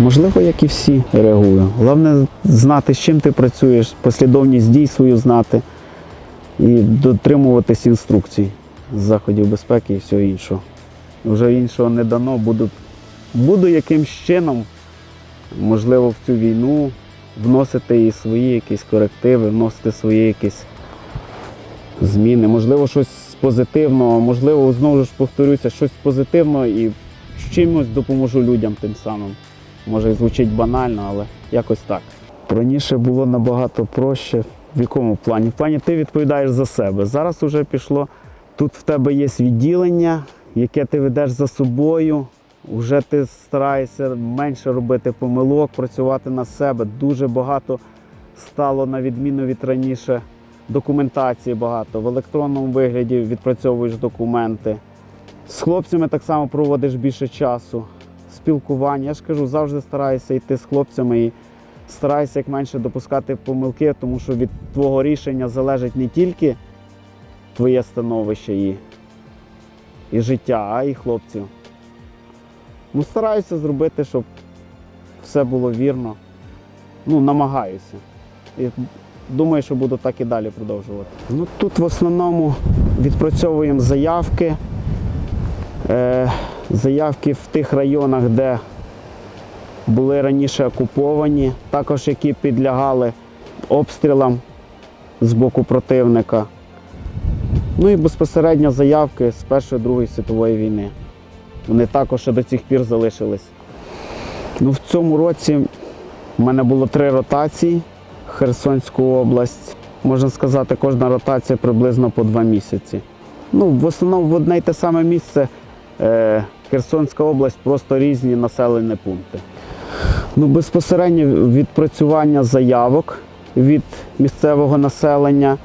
Можливо, як і всі реагую. Головне знати, з чим ти працюєш, послідовність дій свою знати і дотримуватись інструкцій з заходів безпеки і всього іншого. Вже іншого не дано, буду, буду якимсь чином, можливо, в цю війну вносити і свої якісь корективи, вносити свої якісь зміни. Можливо, щось позитивного, можливо, знову ж повторюся, щось позитивного і чимось допоможу людям тим самим. Може, і звучить банально, але якось так. Раніше було набагато проще. В якому плані? В плані ти відповідаєш за себе. Зараз вже пішло. Тут в тебе є відділення, яке ти ведеш за собою. Вже ти стараєшся менше робити помилок, працювати на себе. Дуже багато стало на відміну від раніше. Документації багато. В електронному вигляді відпрацьовуєш документи. З хлопцями так само проводиш більше часу. Спілкування. Я ж кажу, завжди стараюся йти з хлопцями і стараюся як менше допускати помилки, тому що від твого рішення залежить не тільки твоє становище і, і життя, а й хлопців. Ну, стараюся зробити, щоб все було вірно. Ну, намагаюся. І думаю, що буду так і далі продовжувати. Ну, тут в основному відпрацьовуємо заявки. Е, заявки в тих районах, де були раніше окуповані, також які підлягали обстрілам з боку противника. Ну і безпосередньо заявки з Першої Другої світової війни. Вони також до цих пір залишились. Ну, в цьому році в мене було три ротації Херсонську область. Можна сказати, кожна ротація приблизно по два місяці. Ну, в основному в одне й те саме місце е, Херсонська область, просто різні населені пункти. Ну, безпосередньо відпрацювання заявок від місцевого населення.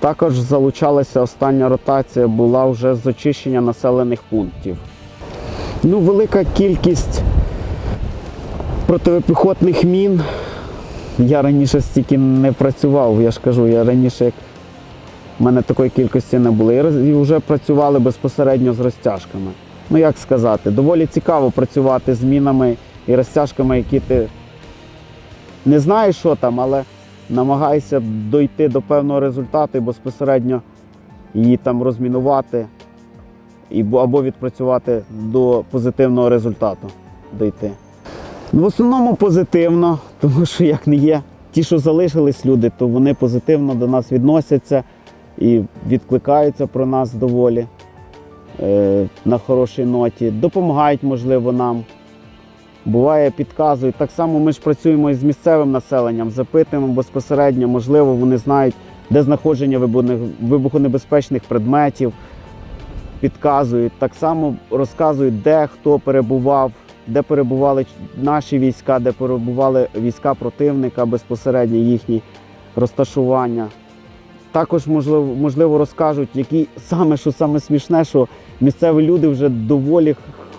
Також залучалася остання ротація, була вже з очищення населених пунктів. Ну, велика кількість протипіхотних мін. Я раніше стільки не працював, я ж кажу, я раніше як в мене такої кількості не було. І вже працювали безпосередньо з розтяжками. Ну як сказати, доволі цікаво працювати з мінами і розтяжками, які ти не знаєш, що там, але намагаєшся дойти до певного результату і безпосередньо її там розмінувати або відпрацювати до позитивного результату дойти. Ну, в основному позитивно, тому що як не є, ті, що залишились люди, то вони позитивно до нас відносяться і відкликаються про нас доволі на хорошій ноті. Допомагають, можливо, нам. Буває, підказують. Так само ми ж працюємо і з місцевим населенням, запитуємо безпосередньо, можливо, вони знають, де знаходження вибухонебезпечних предметів, підказують. Так само розказують, де хто перебував, де перебували наші війська, де перебували війська противника, безпосередньо їхні розташування. Також, можливо, можливо, розкажуть, які саме, що саме смішне, що місцеві люди вже доволі,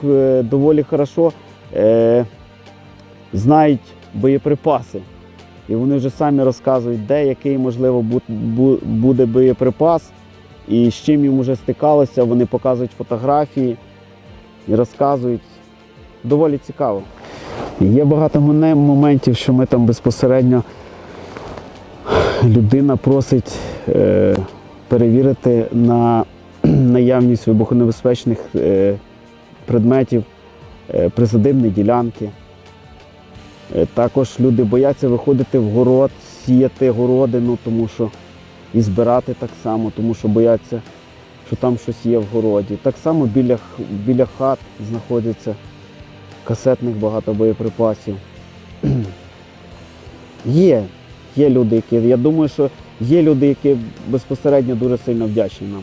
е, доволі хорошо е, знають боєприпаси. І вони вже самі розказують, де який, можливо, бу- бу- буде боєприпас і з чим їм вже стикалося. Вони показують фотографії і розказують. Доволі цікаво. Є багато моментів, що ми там безпосередньо людина просить е, перевірити на наявність вибухонебезпечних е, предметів е, ділянки. Е, також люди бояться виходити в город, сіяти городину, тому що і збирати так само, тому що бояться, що там щось є в городі. Так само біля, біля хат знаходяться касетних багато боєприпасів. Є, є люди, які. Я думаю, що є люди, які безпосередньо дуже сильно вдячні нам.